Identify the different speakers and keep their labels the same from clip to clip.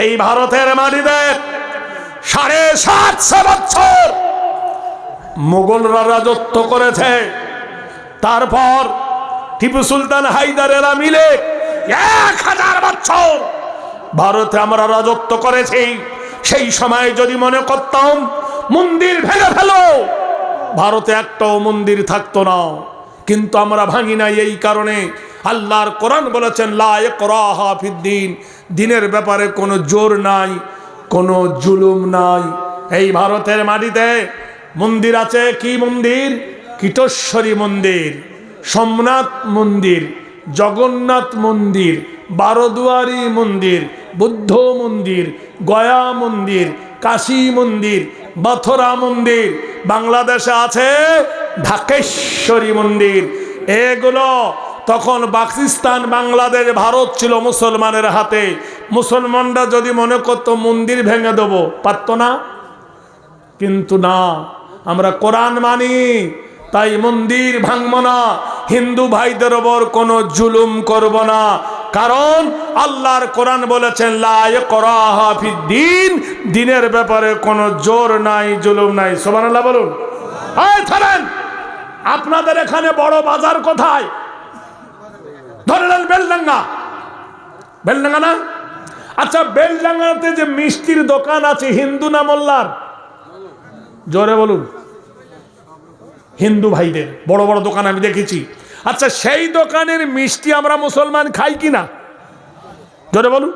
Speaker 1: এই ভারতের মাটিতে সাড়ে সাতশো বছর মোগলরা রাজত্ব করেছে। তারপর টিপু সুলতান হায়দারেরা মিলে এক হাজার বছর ভারতে আমরা রাজত্ব করেছি। সেই সময় যদি মনে করতাম, মন্দির ভেঙে ফেলো। ভারতে একটাও মন্দির থাকতো না। কিন্তু আমরা ভাঙি নাই এই কারণে আল্লাহর কোরআন বলেছেন লায় করাহা ফিদ্দিন দিনের ব্যাপারে কোনো জোর নাই, কোনো জুলুম নাই। এই ভারতের মাটিতে মন্দির আছে, কি মন্দির? কীটেশ্বরী মন্দির, সোমনাথ মন্দির, জগন্নাথ মন্দির, বারোদুয়ারি মন্দির, বুদ্ধ মন্দির, গয়া মন্দির, কাশী মন্দির মথুরা মন্দির, বাংলাদেশে আছে ঢাকেশ্বরী মন্দির। এগুলো তখন পাকিস্তান, বাংলাদেশ, ভারত ছিল মুসলমানের হাতে। মুসলমানরা যদি মনে করতো মন্দির ভেঙে দেবো, পারত না? কিন্তু না, আমরা কোরআন মানি, তাই মন্দির ভাঙব না, হিন্দু ভাইদের ওপর কোনো জুলুম করব না। কারণ আল্লাহর কোরআন বলেছেন লায় করাহা দিন, দিনের ব্যাপারে কোনো জোর নাই, জুলুম নাই। সোমান আল্লাহ বলুন আপনাদের এখানে বড় বাজার কোথায়? ধরে বেলডাঙ্গা। বেলডাঙ্গা না? আচ্ছা বেলডাঙ্গাতে যে মিষ্টির দোকান আছে, হিন্দু না মোল্লার? জোরে বলুন। হিন্দু ভাইদের, বড় বড় দোকান আমি দেখেছি। আচ্ছা সেই দোকানের মিষ্টি আমরা মুসলমান খাই কি না? জোরে বলুন।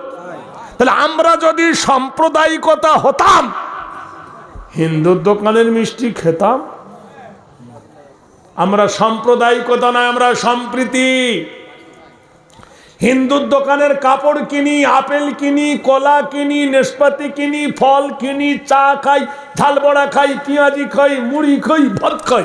Speaker 1: তাহলে আমরা যদি সাম্প্রদায়িকতা হতাম, হিন্দুর দোকানের মিষ্টি খেতাম? আমরা সাম্প্রদায়িকতা নয়, আমরা সম্প্রীতি। হিন্দুর দোকানের কাপড় কিনি, আপেল কিনি, কলা কিনি নেশপাতি কিনি, ফল কিনি, চা খাই ঝালবড়া খাই, পেঁয়াজি খাই, মুড়ি খাই, ভাত খাই।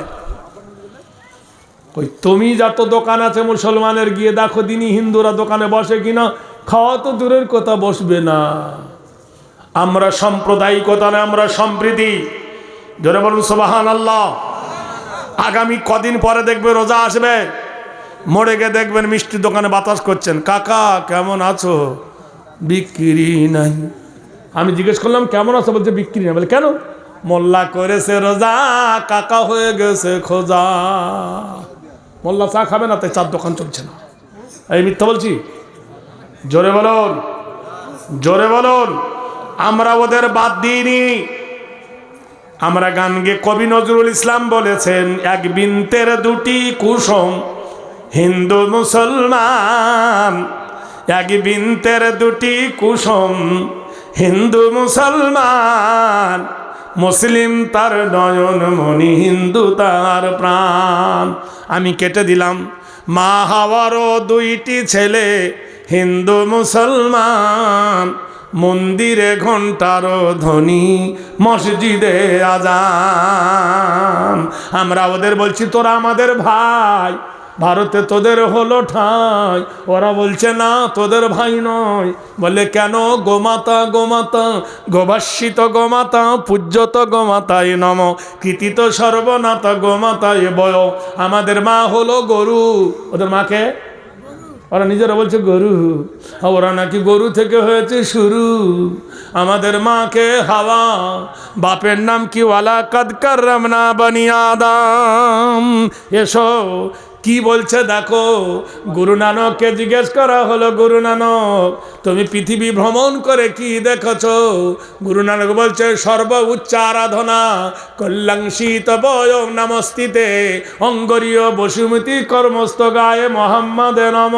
Speaker 1: ওই তুমি যত দোকান আছে মুসলমানের, গিয়ে দেখো দিনই হিন্দুরা দোকানে বসে কিনা, খাওয়া তো দূরের কথা, বসবে না। আমরা সাম্প্রদায়িকতা না, আমরা সম্প্রীতি। ধরে বলুন সোবাহান আল্লাহ আগামী কদিন পরে দেখবে রোজা আসবে। মরে গিয়ে দেখবেন মিষ্টির দোকানে বাতাস করছেন, কাকা, কেমন আছো? বিক্রি নাই। আমি জিজ্ঞেস করলাম, কেমন আছো? বলছে, বিক্রি নাই। বলে, কেন? মোল্লা করেছে রোজা, কাকা হয়ে গেছে খোঁজা। মোল্লা চা খাবে না, তাই চার দোকান চলছে না। এই মিথ্যা বলছি? জোরে বলুন জোরে বলুন, আমরা ওদের বাদ দিইনি। আমরা গান গে কবি নজরুল ইসলাম বলেছেন, এক বিনতের দুটি কুসুম। হিন্দু মুসলমান, এক বিনতের দুটি কুসুম। হিন্দু মুসলমান, মুসলিম তার নয়ন মণি, হিন্দু তার প্রাণ। আমি কেটে দিলাম, মা হাওয়ারও দুইটি ছেলে, হিন্দু মুসলমান। মন্দিরে ঘন্টারও ধ্বনি, মসজিদে আজান। আমরা ওদের বলছি, তোরা আমাদের ভাই ভারতে তোদের হলো ঠাই। ওরা বলছে, না, তোদের ভাই নয়। বলে, কেন? গোমাতা গোমাতা গোবাসিত গোমাতা, পূজ্যত গোমাতায় নম, কৃতিত সর্বনাথ গোমাতায় বয়। আমাদের মা হলো গরু। ওদের মাকে ওরা নিজেরা বলছে, গরু। ওরা নাকি গরু থেকে হয়েছে শুরু। আমাদের মাকে হাওয়া। বাপের নাম কি? ওয়ালা কদকর রমনা বনিয়াদাম এসো কি বলছে দেখো? গুরু নানককে জিজ্ঞেস করা হলো, গুরু নানক, তুমি পৃথিবী ভ্রমণ করে কি দেখছ? গুরু নানক বলছে, সর্ব উচ্চ আরাধনা কল্যাংশিত বয়ম নমস্তিতে, অঙ্গরীয় বসুমতি কর্মস্থ গায়ে মোহাম্মদে নম।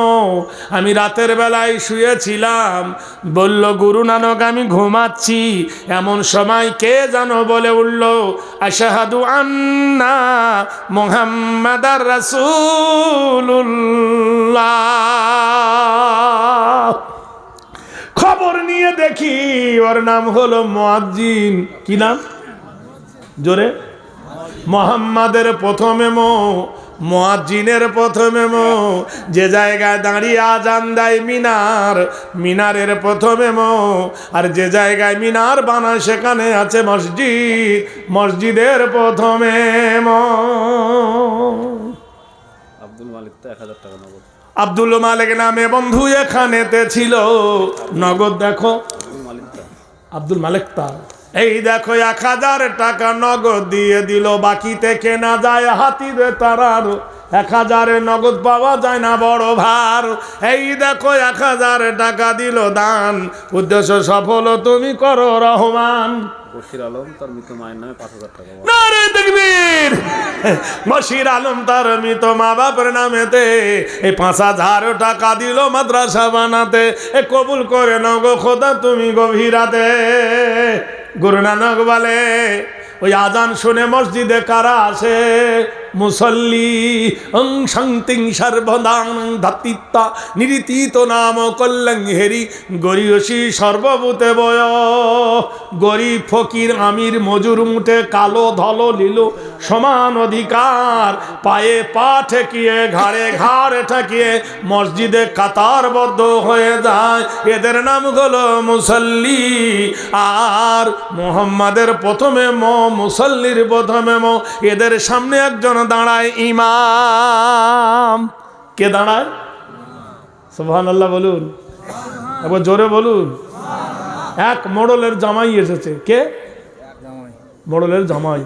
Speaker 1: আমি রাতের বেলায় শুয়েছিলাম। বলল, গুরু নানক, আমি ঘুমাচ্ছি। এমন সময় কে জানো বলে উঠল, আশাহাদু আন্না মোহাম্মদার খবর নিয়ে দেখি, ওর নাম হলো মোয়াজ্জিন। কি নাম? জোরে। মোহাম্মদের প্রথমে মো, মোয়াজ্জিনের প্রথমে মো। যে জায়গায় দাঁড়িয়ে আজান দেয় মিনার, মিনারের প্রথমে মো। আর যে জায়গায় মিনার বানায়, সেখানে আছে মসজিদ, মসজিদের প্রথমে মো।
Speaker 2: আব্দুল মালিক তো এক হাজার টাকা নগদ।
Speaker 1: আব্দুল মালিক নামে বন্ধু এখানেতে ছিল। নগদ দেখো। আব্দুল মালিক তার। এই দেখো এক হাজার টাকা নগদ দিয়ে দিল। বাকিতে কেনা যায় হাতিরে তারার। এক হাজারে নগদ পাওয়া যায় না বড় ভার। এই দেখো এক হাজার টাকা দিল দান। উদ্দেশ্য সফল তুমি করো রহমান।
Speaker 2: বশির আলম তার মৃত মায়ের নামে পাঁচ হাজার টাকা
Speaker 1: নারে তকবীর! বশির আলম তার মৃত মা বাপের নামেতে এই পাঁচ হাজার টাকা দিল মাদ্রাসা বানাতে। এ কবুল করে নাও গো খোদা তুমি গভীরাতে গুরু নানক বলে ওই আজান শুনে মসজিদে কারা আসে? মুসল্লি, অং শান্তিং সর্বদাং ধাত্তিত্তা নিরীতিত নাম কল্যাণ হেরি, গরিয়সী সর্বভূতে বয়। গরিব ফকির আমির মজুর মুঠে কালো ধল লীল সমান অধিকার, পায়ে পা ঠেকিয়ে, ঘাড়ে ঘাড়ে ঠেকিয়ে, মসজিদে কাতারবদ্ধ হয়ে যায়। এদের নাম হলো মুসল্লি। আর মোহাম্মদের প্রথমে ম, মুসল্লির প্রথমে ম। এদের সামনে একজন দাঁড়ায় ইমাম। কে দাঁড়ায়? সুবহান আল্লাহ বলুন। এবার জোরে বলুন। এক মোড়লের জামাই এসেছে। কে? মোড়লের জামাই।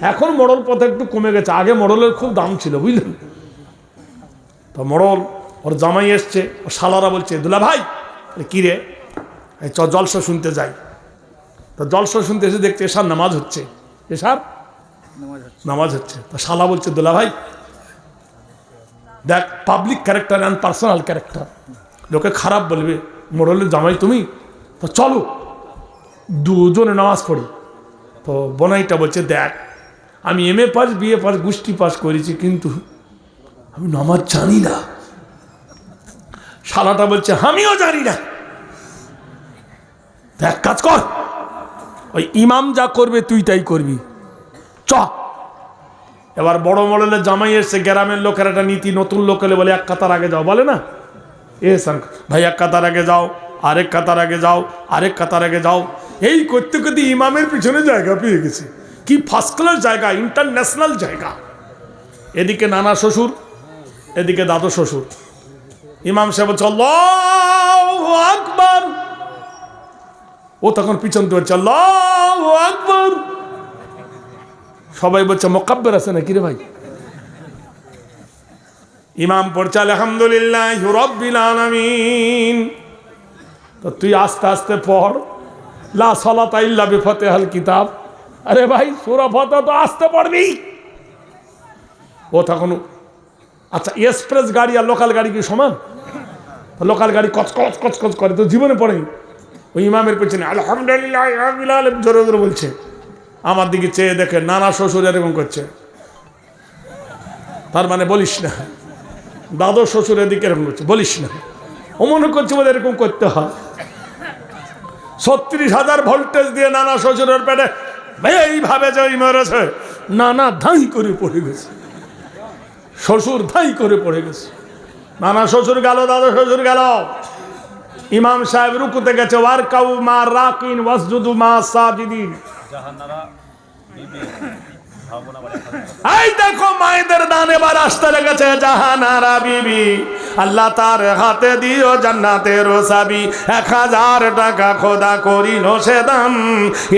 Speaker 1: এখন মোড়ল পথে একটু কমে গেছে। আগে মোড়লের খুব দাম ছিল, বুঝলেন? তো মোড়ল, ওর জামাই এসছে, ওর শালারা বলছে, দুলা ভাই কি রে? চ, জলসা শুনতে যাই। তো জলসা শুনতে এসে দেখতে এসার নামাজ হচ্ছে। এসার নামাজ হচ্ছে। তো শালা বলছে, দোলা ভাই, দেখ public character and personal character লোকে খারাপ বলবে মোড়লের জামাই তুমি, তো চলো, দুজনে নামাজ পড়ি। তো বনাইটা বলছে, দেখ, আমি M A pass BA pass, গোষ্ঠী পাস করেছি, কিন্তু আমি নামাজ জানি না। শালাটা বলছে, আমিও জানি না। দেখ, কাজ কর। ওই ইমাম যা করবে, তুই তাই করবি। চ। এবার বড় মডেলের জামাই এসছে, গ্রামের লোকের একটা নীতি, নতুন লোক হলে বলে, এক কাতার আগে যাও, বলে না? এ ভাই, এক কাতার আগে যাও, আরেক কাতার আগে যাও, আরেক কাতার আগে যাও। এই করতে করতে ইমামের পিছনে জায়গা পেয়ে গেছে। কি ফার্স্ট ক্লাস জায়গা ইন্টারন্যাশনাল জায়গা। এদিকে নানা শ্বশুর, এদিকে দাদু শ্বশুর। ইমাম সাহেব আল্লাহু আকবার। ও তখন পিছন দিয়ে চল আকবার। সবাই বলছে মকাব্বের আছে নাকি রে ভাই? ইমাম পড়ছে, আলহামদুলিল্লাহ রব্বিল আলামিন। তো তুই আস্তে আস্তে পড়, লা সলাতা ইল্লা বিফাতিহাল কিতাব। আরে ভাই, সূরা ফাতিহা তো আস্তে পড়বি। ও তখন আচ্ছা এক্সপ্রেস গাড়ি আর লোকাল গাড়ি কি সমান? লোকাল গাড়ি কচ কচ কচ কচ করে, তো জীবনে পড়েনি ওই ইমামের পেছনে, আলহামদুলিল্লাহ জোরে জোরে বলছে। আমার দিকে চেয়ে দেখে নানা শ্বশুর এরকম করছে। তার মানে বলিস না। দাদর শ্বশুর এদিকে এরকম করছে, বলিস না। ও মনে করছে বোধ এরকম করতে হয়। ছত্রিশ হাজার ভোল্টেজ দিয়ে নানা শ্বশুরের পেটে এইভাবে যে মেরেছে, নানা ধাই করে পড়ে গেছে। শ্বশুর ধাই করে পড়ে গেছে। নানা শ্বশুর গেল, দাদা শ্বশুর গেল। ইমাম সাহেব রুকুতে গেছে ওয়ার কাউ মা রাকিন ওয়াসজুদু মা সাজিদিন। দেখো মায়েদের এবার আসতে লেগেছে বিবি। আল্লাহ তার হাতে দিও এক হাজার টাকা খোদা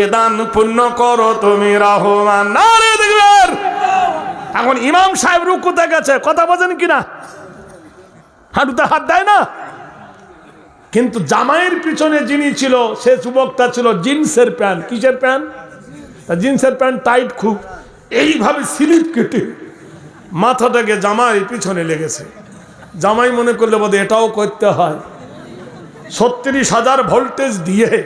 Speaker 1: এ দান করো তুমি দেখবেন এখন ইমাম সাহেব রুকুতে গেছে। কথা বোঝেন কিনা? হাঁটুতে হাত দেয় না? কিন্তু জামাইয়ের পিছনে যিনি ছিল, সে যুবকটা ছিল জিন্সের প্যান্ট। কিসের প্যান্ট? জিন্সের প্যান্ট টাইট খুব। এইভাবে স্লিপ কেটে মাথাটাকে জামাই পিছনে লেগেছে। জামাই মনে করলে বোধ এটাও করতে হয়। ছত্রিশ হাজার ভোল্টেজ দিয়ে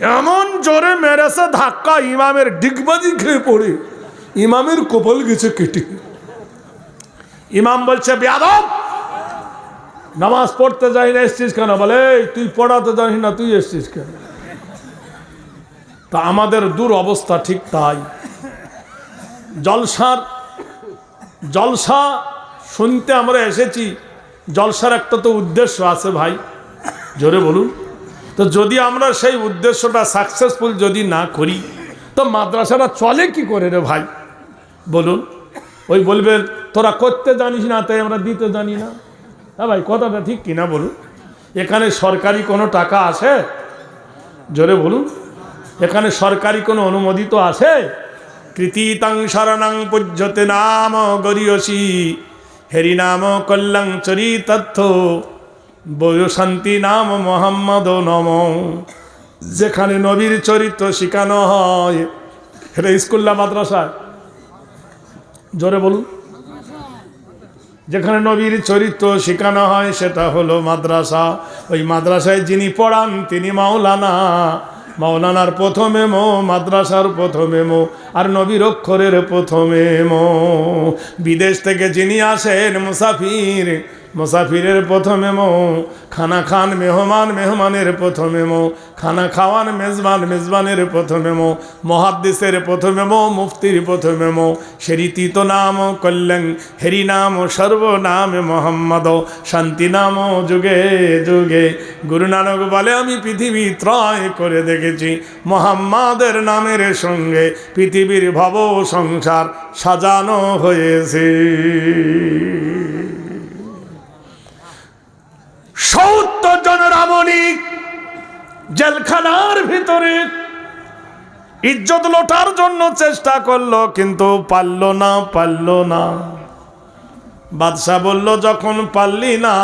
Speaker 1: এমন জোরে মেরেছে ধাক্কা ইমামের ডিগবাজি খেয়ে পড়ে। ইমামের কপাল গেছে কেটে। ইমাম বলছে, বেয়াদব! নামাজ পড়তে যাই না, এসছিস কেন? বলে তুই পড়াতে জানিস না, তুই এসছিস কেন? তা আমাদের দূর অবস্থা ঠিক তাই। জলসার, জলসা শুনতে আমরা এসেছি। জলসার একটা তো উদ্দেশ্য আছে ভাই, জোরে বলুন। তো যদি আমরা সেই উদ্দেশ্যটা সাকসেসফুল যদি না করি, তো মাদ্রাসাটা চলে কি করে রে ভাই? বলুন। ওই বলবেন, তোরা করতে জানিস না, তাই আমরা দিতে জানি না। হ্যাঁ ভাই, কথাটা ঠিক কিনা বলুন। এখানে সরকারি কোনো টাকা আছে? জোরে বলুন। এখানে সরকারি কোনো অনুমোদিত আছে? কৃতিতাং শরণাং পূজ্যতে নাম গরিয়সী, হেরি নাম কল্যাং চরিতত্থ বয়শান্তি নাম মোহাম্মদ নম। যেখানে নবীর চরিত্র শেখানো হয় এটা স্কুল্লা মাদ্রাসায়? জোরে বলুন। যেখানে নবীর চরিত্র শেখানো হয়, সেটা হলো মাদ্রাসা। ওই মাদ্রাসায় যিনি পড়ান, তিনি মাওলানা। মাওলানার প্রথমে মো, মাদ্রাসার প্রথমে মো, আর নবীর অক্ষরের প্রথমে মো। বিদেশ থেকে যিনি আসেন মুসাফির মুসাফিরের প্রথমে মো, খানা খান মেহমান, মেহমানের প্রথমে মো, খানা খাওয়ান মেজবান, মেজবানের প্রথমে মো মহাদ্দেশের প্রথমে মো, মুফতির প্রথমে মো, সেরিতি তো নাম কল্যাণ, হেরি নাম সর্বনাম মোহাম্মদ, শান্তি নাম যুগে যুগে। গুরু নানক বলে, আমি পৃথিবী ত্রয় করে দেখেছি, মোহাম্মদের নামের সঙ্গে পৃথিবীর ভব সংসার সাজানো হয়েছে। সত্তর জন রামণিক জেলখানার ভিতরে ইজ্জত লোটার জন্য চেষ্টা করল, কিন্তু পারল না পারল না। বাদশাহ বলল, যখন পারলি না,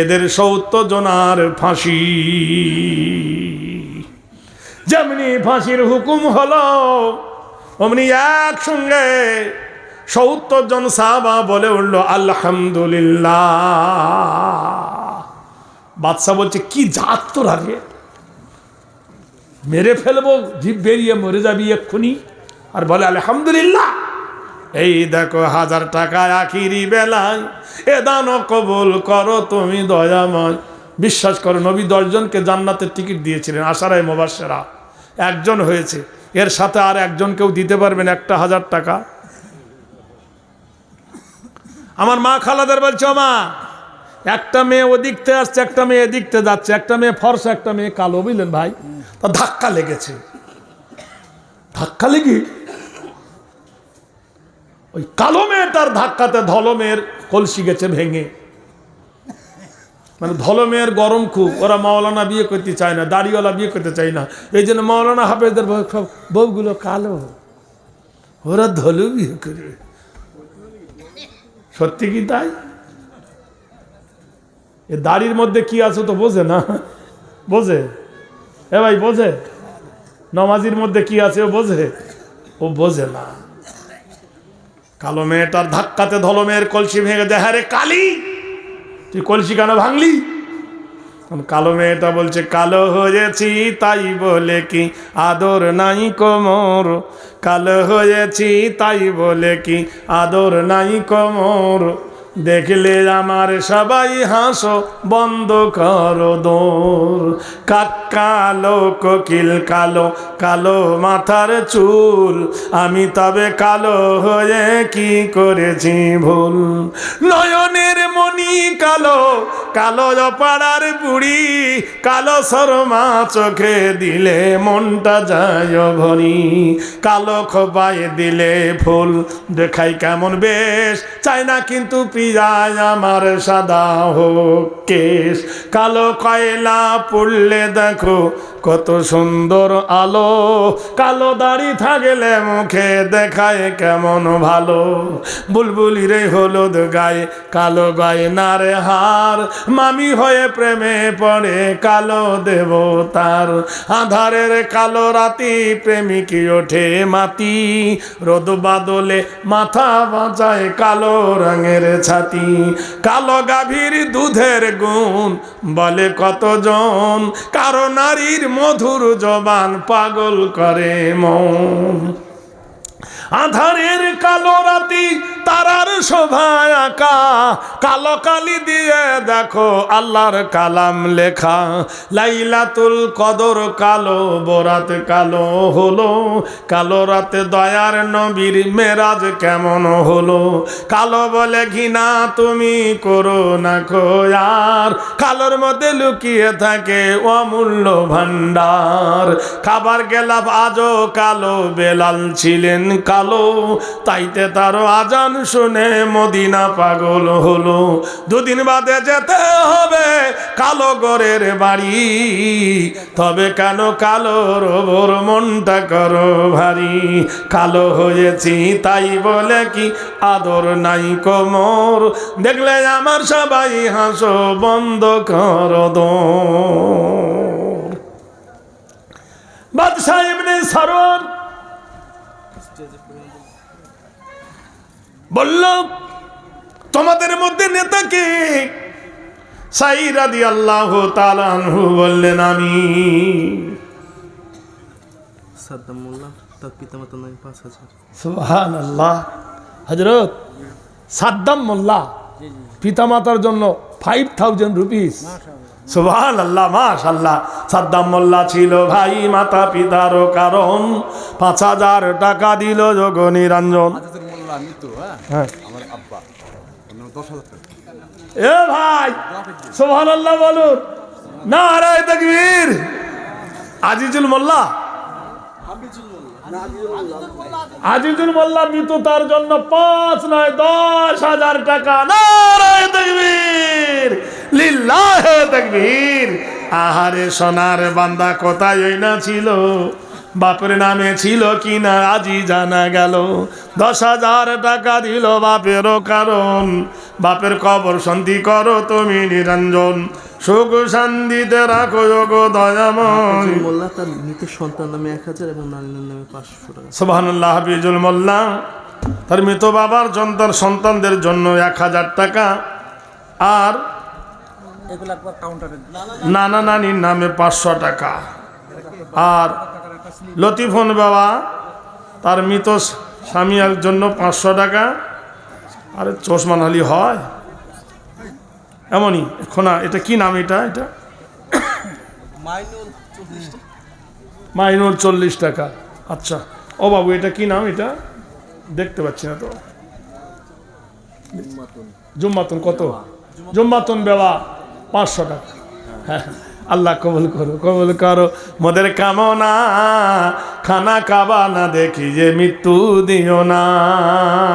Speaker 1: এদের সত্তর জনার ফাঁসি। যেমনি ফাঁসির হুকুম হলো, অমনি একসঙ্গে সত্তর জন সাহাবা বলে উঠল, আলহামদুলিল্লাহ। বাদশাহ বলছে, কি জাত তোর আগে মেরে ফেলব, জীব বেরিয়ে মরে যাবি এক্ষুনি। আর বলে, আলহামদুলিল্লাহ। এই দেখো, হাজার টাকা আখিরি বেলায়, এ দান কবুল করো, তুমি দয়াময়। বিশ্বাস করো, নবী দশজনকে জান্নাতের টিকিট দিয়েছিলেন, আশারায় মোবাসেরা একজন হয়েছে, এর সাথে আর একজনকেও দিতে পারবেন একটা হাজার টাকা। আমার মা খালাদের বলছে "ও মা একটা মেয়ে ওদিকতে আসছে, একটা মেয়ে এদিকতে যাচ্ছে, একটা মেয়ে ফর্স, একটা মেয়ে কালো, বুঝলেন ভাই? তা ধাক্কা লেগেছে। ধাক্কা লেগে? ওই কালো মেয়েটার ধাক্কাতে ধলমের কলসি গেছে ভেঙে। মানে ধলমের গরম খুব, ওরা মাওলানা বিয়ে করতে চায় না, দাড়িওয়ালা বিয়ে করতে চায় না। এই জন্য মাওলানা হাফেজদের বউগুলো কালো। ওরা ধলু বিয়ে করবে। সত্যি কি তাই? এ দাড়ির মধ্যে কি আছে তো বোঝে না? বোঝে? এ ভাই, বোঝে? নমাজির মধ্যে কি আছে ও বোঝে? ও বোঝে না। কালো মেয়েটার ধাক্কাতে ধলো মেয়ের কলসি ভেঙে যায় হ্যাঁ রে কালি। তুই কলসি কেন ভাঙলি? কালো মেয়েটা বলছে, কালো হয়েছি তাই বলে কি আদর নাই কোমর? কালো হয়েছি তাই বলে কি আদর নাই কোমর? দেখলে আমার সবাই হাসো, বন্ধ করো দোর। কাক কালো কোকিল কালো কালো মাথার চুল। আমি তবে কালো হয়ে কি করেছি ভুল? নয়নের মণি কালো কালো পাড়ার বুড়ি। কালো শর্মা চোখে দিলে মনটা যায় ভরি কালো খোপায় দিলে ফুল দেখাই কেমন বেশ চাই না কিন্তু পিয়ায় আমার সাদা হোক কেশ। কালো কয়লা পড়লে দেখো কত সুন্দর আলো, কালো দাড়ি থাকলে মুখে দেখায় কেমন ভালো। বুলবুলি রে হলুদ গায়ে, কালো গায়ে নারে হার, মামি হয়ে প্রেমে পড়ে কালো দেবতার। আধারের কালো রাতি প্রেমিকি ওঠে মাতি, রোদ বাদলে মাথা বাঁচায় কালো রঙের ছাতি। কালো গাভীর দুধের গুণ বলে কতজন? কারও নারীর মধুর জবান পাগল করে মন আধারের কালো রাতি তারার শোভায় আঁকা, কালো কালি দিয়ে দেখো আল্লাহর কালাম লেখা। লাইলাতুল কদর কালো, বরাত কালো হলো। কালো রাতে দয়ার নবীর মেরাজ কেমন হলো? কালো বলে ঘৃণা তুমি করো না খোয়ার কালোর মধ্যে লুকিয়ে থাকে অমূল্য ভান্ডার খাবার গেলাম আজও কালো, বেলাল ছিলেন কালো। তাইতে তারও আজান গান শুনে মদিনা পাগল হলো। দুদিন বাদে যেতে হবে কালো গড়ের বাড়ি। তবে কেন কালো রোবর মনটা করো ভারী? কালো হয়েছি তাই বলে কি আদর নাই কোমর? দেখলে আমার সবাই হাসো, বন্ধ কর দোর। বাদশাহ ইবনে সারোয়ার বলল তোমাদের মধ্যে নেতা কে সাইরাদি আল্লাহ তালানহু বললেন আমি।
Speaker 3: সাদ্দাম মোল্লা তার পিতামাতার নামে পাঁচ হাজার।
Speaker 1: সুবহান আল্লাহ হজরত সাদ্দাম মোল্লা পিতামাতার জন্য ফাইভ থাউজেন্ড রুপিস সুবহান আল্লাহ মাশাল্লাহ সাদ্দাম মোল্লা ছিল ভাই মাতা পিতারও কারণ। পাঁচ হাজার টাকা দিল যোগ নিরঞ্জন হ্যাঁ? এ ভাই সোহান আল্লাহ বলুন না রায় তকবীর আজিজুল মোল্লা আজিজুল মোল্লা। মৃত তার জন্য পাঁচ নয় দশ হাজার টাকা। নারায় তকবীর। লিল্লাহে তকবীর। আহারে সোনার বান্দা কোথায় না ছিল? বাপের নামে ছিল কি না আজই জানা গেল। দশ হাজার টাকা দিল বাপেরও কারণ। বাপের কবর শান্তি করো তুমি নিরঞ্জন। সুখ শান্তিতে রাখো যোগ দয়াময়।
Speaker 3: মোল্লা তার মৃত সন্তান নামে এক হাজার এবং নারীনের নামে পাঁচশো টাকা।
Speaker 1: সোবাহানুল্লাহ হাফিজুল মোল্লা। তার মৃত বাবার সন্তান সন্তানদের জন্য এক হাজার টাকা। আর নানা নানির নামে পাঁচশো টাকা। আর লতিফন বাবা তার মৃত স্বামীর জন্য পাঁচশো টাকা। আরে চশমান আলী হয়। এমনই খোনা এটা কি নাম এটা? এটা মাইনুল চল্লিশ টাকা। আচ্ছা ও বাবু এটা কি নাম এটা? দেখতে পাচ্ছি না তো। জুম্মাতন। কত? জুম্মাতন বেলা পাঁচশো টাকা। হ্যাঁ। আল্লাহ কবুল করো কবুল করো। মোদের কামনা, খানা কাবা না দেখি যে মৃত্যু দিও না।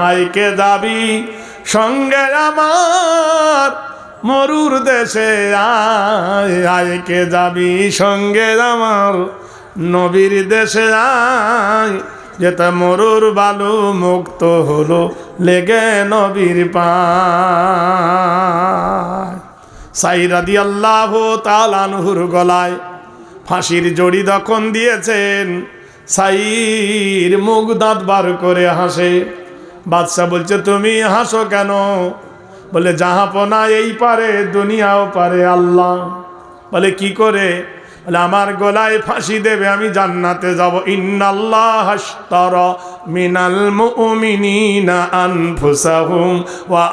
Speaker 1: আইকে যাবি সঙ্গে আমার মরুর দেশে আয়। আইকে যাবি সঙ্গে আমার নবীর দেশে আয়। যেটা মরুর বালু মুক্ত হলো, লেগে নবীর পায় সাইরাদি আল্লাহ তালানহুর গলায় ফাঁসির জড়ি দখন দিয়েছেন। সাইর মুখ দাঁত বার করে হাসে। বাদশাহ বলছে, তুমি হাসো কেন? বলে, জাহাপনা এই পারে, দুনিয়াও পারে আল্লাহ। বলে, কি করে? বলে আমার গলায় ফাঁসি দেবে, আমি জান্নাতে যাব। ওয়া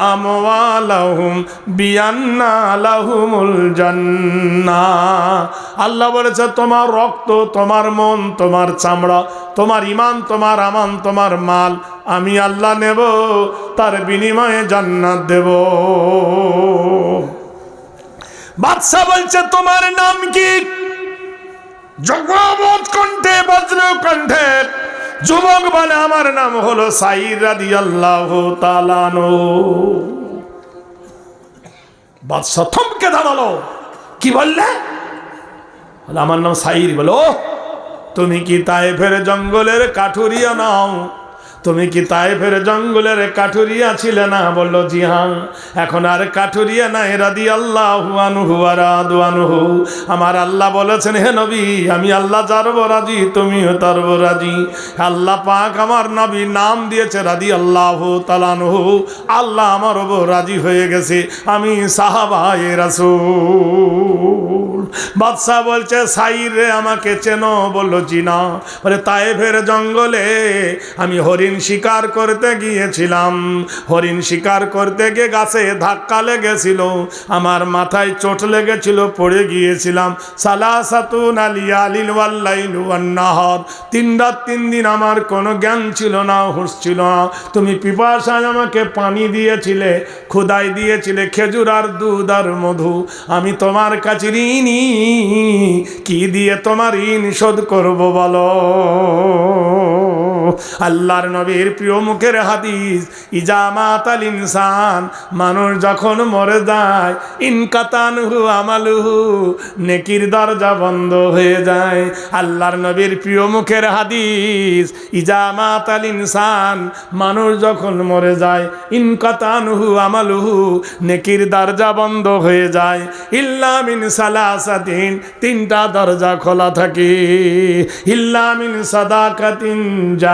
Speaker 1: বিয়ান্না লাহুমুল আল্লাহ বলেছে, তোমার রক্ত, তোমার মন, তোমার চামড়া, তোমার ইমান তোমার আমান, তোমার মাল আমি আল্লাহ নেব, তার বিনিময়ে জান্নাত দেব। বাদশাহ বলছে, তোমার নাম কি? কণ্ঠে কণ্ঠে। যুবক বলে আমার নাম হলো তালানো থমকে দাঁড়াল। কি বললে? বলে, আমার নাম সাইর বলো তুমি কি তাইফের জঙ্গলের কাঠুরিয়া নাও? তুমি কি তাইফের জঙ্গলের কাঠুরিয়া ছিলে না? বলল, জি হ্যাঁ। এখন আর কাঠুরিয়া নাই। রাদি আল্লাহ আনুহু আর আদু আনুহু। আমার আল্লাহ বলেছেন, হে নবী, আমি আল্লাহ যারব রাজি, তুমিও তারব রাজি। আল্লাহ পাক আমার নবী নাম দিয়েছে রাদি আল্লাহ তালানুহু আল্লাহ আমার ওপর রাজি হয়ে গেছে। আমি সাহাবায়ে রাসূল। বাদশাহ বলছে, সাইর আমাকে চেনো। বলল, জি না। বলে তায়েফের জঙ্গলে আমি হরিণ শিকার করতে গিয়েছিলাম। হরিণ শিকার করতে গিয়ে গাছে ধাক্কা লেগেছিল। আমার মাথায় চোট লেগেছিল, পড়ে গিয়েছিলাম। আলিয়া আলিল ওয়াল্লাইলু ওয়ান্নাহর। তিন রাত তিন দিন আমার কোনো জ্ঞান ছিল না, হুঁশ ছিল না। তুমি পিপাসায় আমাকে পানি দিয়েছিলে খুদাই দিয়েছিলে, খেজুর আর দুধ আর মধু। আমি তোমার কাছে ঋণী, কি দিয়ে তোমার ঋণ শোধ করব বলো? আল্লাহর নবীর প্রিয় মুখের হাদিস, ইজামাত আল ইনসান, মানুষ যখন মরে যায়, ইনকাতানহু আমালুহু, নেকির দরজা বন্ধ হয়ে যায়। আল্লাহর নবীর প্রিয় মুখের হাদিস, ইজামাত আল ইনসান, মানুষ যখন মরে যায়, ইনকাতানহু আমালুহু, নেকির দরজা বন্ধ হয়ে যায়। ইল্লামিন সালাসাতিন, তিনটা দরজা খোলা থাকে। ইল্লামিন সাদাকাতিন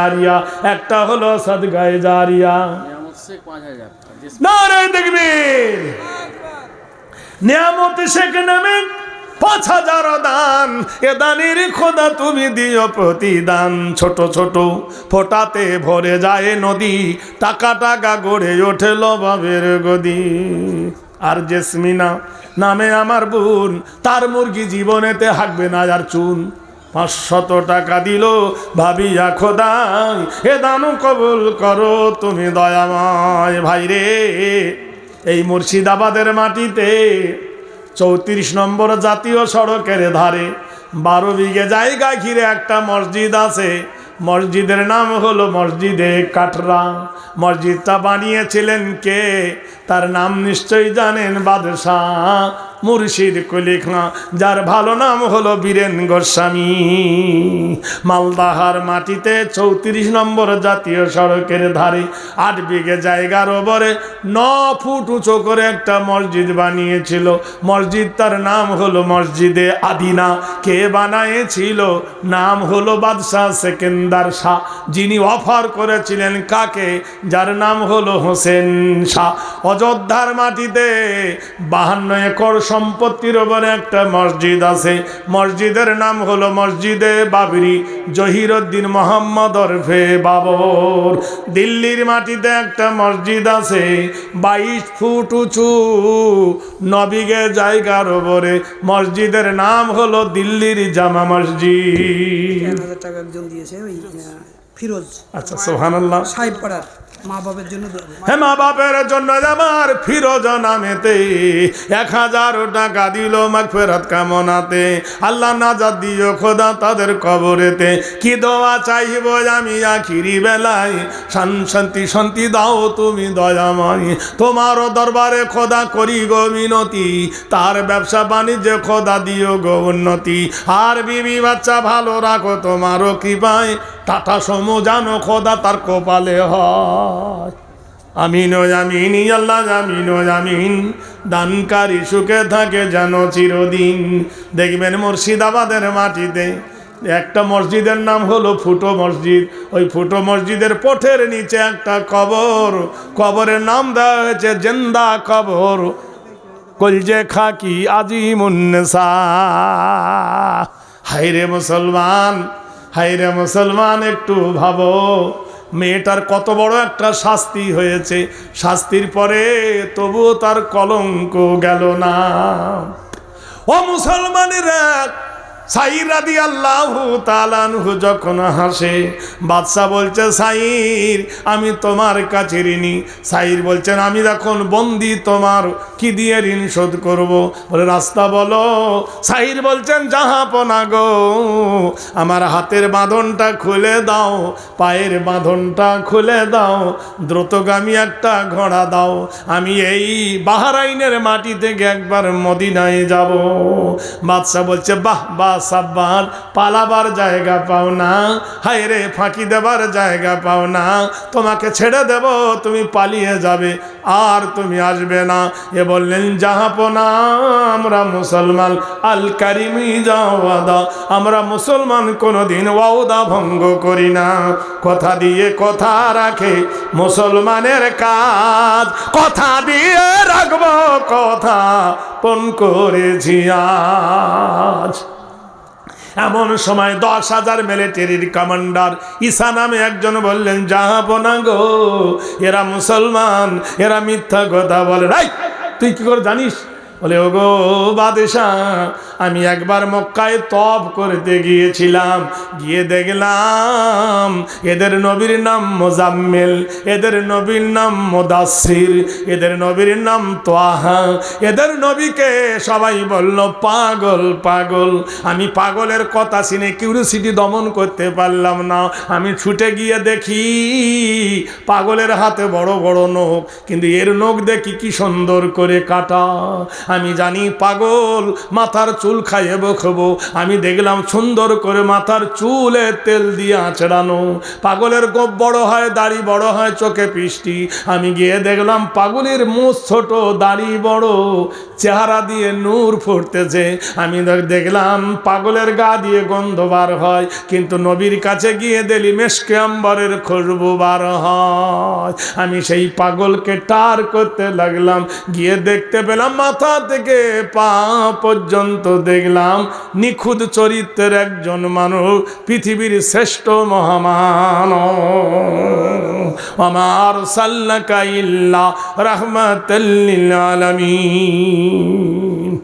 Speaker 1: জারিয়া, একটা হলো সদগায়ে জারিয়া। নারে দেখবীর। নিয়ামত শেখ নামেন, পাঁচ হাজার দান। এ দানের খোদা তুমি দিও প্রতিদান। ছোট ছোট ফোটাতে ভরে যায় নদী টাকা টাকা গড়ে ওঠে লবাবের গদি। আর জেসমিনা নামে আমার বোন, তার মুরগি জীবনেতে হাঁকবে না আর চুন। পাঁচশত টাকা দিল, ভাবিয়া খোদাই এ দানু, কবুল করো, তুমি দয়াময় ভাই রে। এই মুর্শিদাবাদের মাটিতে চৌত্রিশ নম্বর জাতীয় সড়কের ধারে বারো বিঘে জায়গা ঘিরে একটা মসজিদ আছে। মসজিদের নাম হলো মসজিদে কাটরা। মসজিদটা বানিয়েছিলেন কে? তার নাম নিশ্চয়ই জানেন বাদশাহ মুর্শিদ কুলি খাঁ যার ভালো নাম হলো বীরেন গোস্বামী। মালদাহার মাটিতে চৌত্রিশ নম্বর জাতীয় সড়কের ধারে আট বিঘে জায়গার ওপরে ন ফুট উঁচু করে একটা মসজিদ বানিয়েছিল। মসজিদ তার নাম হলো মসজিদে আদিনা। কে বানিয়েছিল? নাম হলো বাদশাহ সেকেন্দার শাহ। যিনি অফার করেছিলেন কাকে? যার নাম হলো হোসেন শাহ। অযোধ্যার মাটিতে বাহান্ন একর সম্পত্তির ওপরে একটা মসজিদ আছে। মসজিদের নাম হলো মসজিদে বাবরি জহিরুদ্দিন মোহাম্মদ ওরফে বাবর। দিল্লির মাটিতে একটা মসজিদ আছে বাইশ ফুট উঁচু। নবিগে জায়গার ওপরে মসজিদের নাম হলো দিল্লির জামা মসজিদ।
Speaker 4: টাকা একজন দিয়েছে ফিরোজ।
Speaker 1: আচ্ছা সোহানাল্লাহ
Speaker 4: সাহেব পাড়ার
Speaker 1: বাপের জন্য এক হাজার টাকা কামনাতে। আল্লাহ দিও খোদা তাদের কি দোয়া চাইব আমি আখিরি বেলায়? শান শান্তি শান্তি দাও তুমি দয়াময়। তোমারও দরবারে খোদা করি গো মিনতি। তার ব্যবসা বাণিজ্যে খোদা দিও গো উন্নতি। আর বিবি বাচ্চা ভালো রাখো তোমারও কৃপায়। টাটা সমু জানো খোদা তার কপালে হয়। আমিন। ও আমিন আল্লাহ জামিন ও আমিন। দানকারী সুখে থাকে যেন চিরদিন। দেখবেন মুর্শিদাবাদের মাটিতে একটা মসজিদের নাম হলো ফুটো মসজিদ। ওই ফুটো মসজিদের পথের নিচে একটা কবর। কবরের নাম দেওয়া হয়েছে জেন্দা কবর। কলজে খাকি আজি আজিমুন্নেসা হাইরে মুসলমান হাইরে মুসলমান একটু ভাবো। মেয়েটার কত বড় একটা শাস্তি হয়েছে। শাস্তির পরে তবুও তার কলঙ্ক গেল না। ও মুসলমানেরা সাইরাদি আল্লাহ তালানহু যখন হাসে, বাদশাহ বলছে, সাইর, আমি তোমার কাছে ঋণী। সাইর বলছেন, আমি যখন বন্দি, তোমার কি দিয়ে ঋণ শোধ করব? বলে, রাস্তা বলো। সাইর বলছেন, জাহাপনা গো, আমার হাতের বাঁধনটা খুলে দাও, পায়ের বাঁধনটা খুলে দাও, দ্রুতগামী একটা ঘোড়া দাও, আমি এই বাহারাইনের মাটি থেকে একবার মদিনায় যাব। বাদশাহ বলছে, বাহ বাহ সাব্বান, পালাবার জায়গা পাও না। হায় রে, ফাঁকি দেবার জায়গা পাও না। তোমাকে ছেড়ে দেব, তুমি পালিয়ে যাবে, আর তুমি আসবে না। এ বললেন জাহাপনা আমরা মুসলমান। আল কারিমি যাওয়াদা আমরা মুসলমান কোনোদিন ওয়াদা ভঙ্গ করি না। কথা দিয়ে কথা রাখে মুসলমানের কাজ। কথা দিয়ে রাখব কথা, পণ করেছি আজ। এমন সময় দশ হাজার মিলিটারির কমান্ডার ঈসা নামে একজন বললেন যাহা গো, এরা মুসলমান, এরা মিথ্যা কথা বলে। তুই কি করে জানিস? বলে ও গো বাদেশা আমি একবার মক্কায় তপ করতে গিয়েছিলাম। গিয়ে দেখলাম এদের নবীর নাম মোজাম্মেল, এদের নবীর নাম মোদাসির এদের নবীর নাম তোয়াহা, এদের নবীকে সবাই বলল, পাগল পাগল, আমি পাগলের কথা শুনে কিউরিসিটি দমন করতে পারলাম না। আমি ছুটে গিয়ে দেখি পাগলের হাতে বড় বড় নখ, কিন্তু এর নখ দেখি কি সুন্দর করে কাটা। আমি জানি পাগল, মাথার চুল খাইয়ে বখবো আমি দেখলাম সুন্দর করে মাথার চুলে তেল দিয়ে আঁচড়ানো পাগলের গোপ বড় হয়, দাড়ি বড় হয়, চোখে পিষ্টি। আমি গিয়ে দেখলাম পাগলের মুখ ছোট, দাড়ি বড়। চেহারা দিয়ে নূর ফুটতেছে। আমি দেখলাম পাগলের গা দিয়ে গন্ধ বার হয়, কিন্তু নবীর কাছে গিয়ে দিলি মেশকে আম্বরের খুশবু বার হয়। আমি সেই পাগলকে টার করতে লাগলাম। গিয়ে দেখতে পেলাম মাথা থেকে পা পর্যন্ত দেখলাম, নিখুঁত চরিত্রের একজন মানুষ, পৃথিবীর শ্রেষ্ঠ মহামান আমার সাল্লাকা ইল্লা রহমাতাল্লিল আলামিন।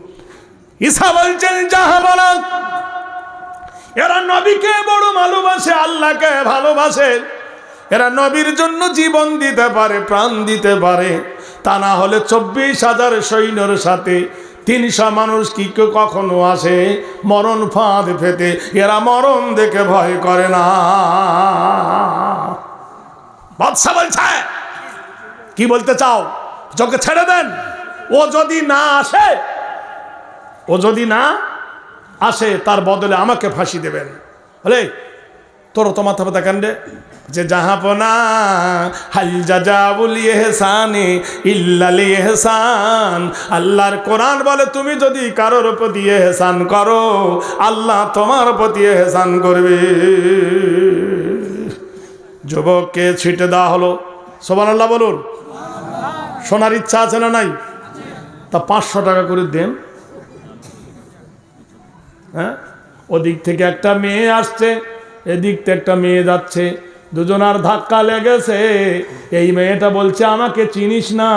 Speaker 1: ঈসা বলছেন, যাহা বলা। এরা নবীকে বড় ভালোবাসে, আল্লাহকে ভালোবাসে। এরা নবীর জন্য জীবন দিতে পারে, প্রাণ দিতে পারে। তা না হলে চব্বিশ হাজার সৈন্যর সাথে তিনশো মানুষ কি কেউ কখনো আসে? মরণ ফাঁদ ফেতে এরা মরণ দেখে ভয় করে না। বাদশা বলছে, কি বলতে চাও? চোখে ছেড়ে দেন। ও যদি না আসে, ও যদি না আসে, তার বদলে আমাকে ফাঁসি দেবেন। বলে তোর তো মাথা ব্যথা কান্দে যে জাহাপনা হাল যা বলি এহসানে ইল্লালি এহসান আল্লাহর কোরআন বলে, তুমি যদি কারোর প্রতি এহসান করো, আল্লাহ তোমার প্রতি এহসান করবে। যুবককে ছিটে দেওয়া হলো। সোবান আল্লাহ বলুন। শোনার ইচ্ছা আছে না নাই? তা পাঁচশো টাকা করে দেন। হ্যাঁ? ওদিক থেকে একটা মেয়ে আসছে। এদিক থেকে একটা মেয়ে যাচ্ছে দুজনার ধাক্কা লেগেছে। এই মেয়েটা বলছে আমাকে চিনিস না